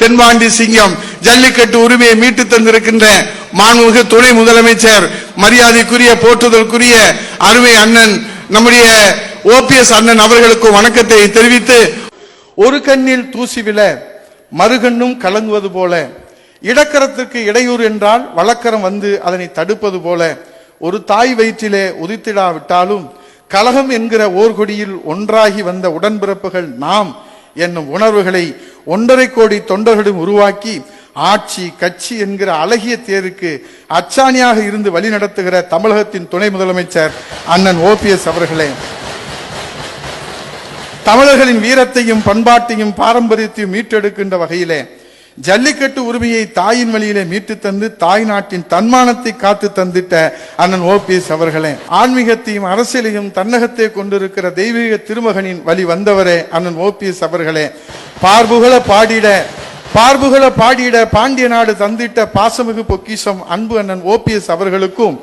தென்பாண்டி சிங்கம் ஜல்லிக்கட்டு உரிமையை மீட்டு தந்திருக்கின்ற மாண்புமிகு துணை முதலமைச்சர் மரியாதைக்குரிய போற்றுதலுக்குரிய அருமை அண்ணன் நம்முடைய ஓபிஎஸ் அண்ணன் அவர்களுக்கும் வணக்கத்தை தெரிவித்து ஒரு கண்ணில் தூசி விழ மறுகண்ணும் கலங்குவது போல இடக்கரத்திற்கு இடையூறு என்றால் வழக்கரம் வந்து அதனை தடுப்பது போல ஒரு தாய் வயிற்றிலே உதித்திடாவிட்டாலும் கலகம் என்கிற ஓர்கொடியில் ஒன்றாகி வந்த உடன்பிறப்புகள் நாம் என்னும் உணர்வுகளை ஒன்றரை கோடி தொண்டர்களும் உருவாக்கி ஆட்சி கட்சி என்கிற அழகிய தேருக்கு அச்சாணியாக இருந்து வழிநடத்துகிற தமிழகத்தின் துணை முதலமைச்சர் அண்ணன் ஓபிஎஸ் அவர்களே. தமிழர்களின் வீரத்தையும் பண்பாட்டையும் பாரம்பரியத்தையும் மீட்டெடுக்கின்ற வகையிலே ஜல்லிக்கட்டு உரிமையை தாயின் வழியிலே மீட்டு தந்து தாய் நாட்டின் தன்மானத்தை காத்து தந்திட்ட அண்ணன் ஓபிஎஸ் அவர்களே. ஆன்மீகத்தையும் அரசியலையும் தன்னகத்தை கொண்டிருக்கிற தெய்வீக திருமகனின் வழி வந்தவரே அண்ணன் ஓபிஎஸ் அவர்களே. பார்புகளை பாடிட பார்புகளை பாடிட பாண்டிய நாடு தந்திட்ட பாசமிகு பொக்கிஷம் அன்பு அண்ணன் ஓபிஎஸ் அவர்களுக்கும்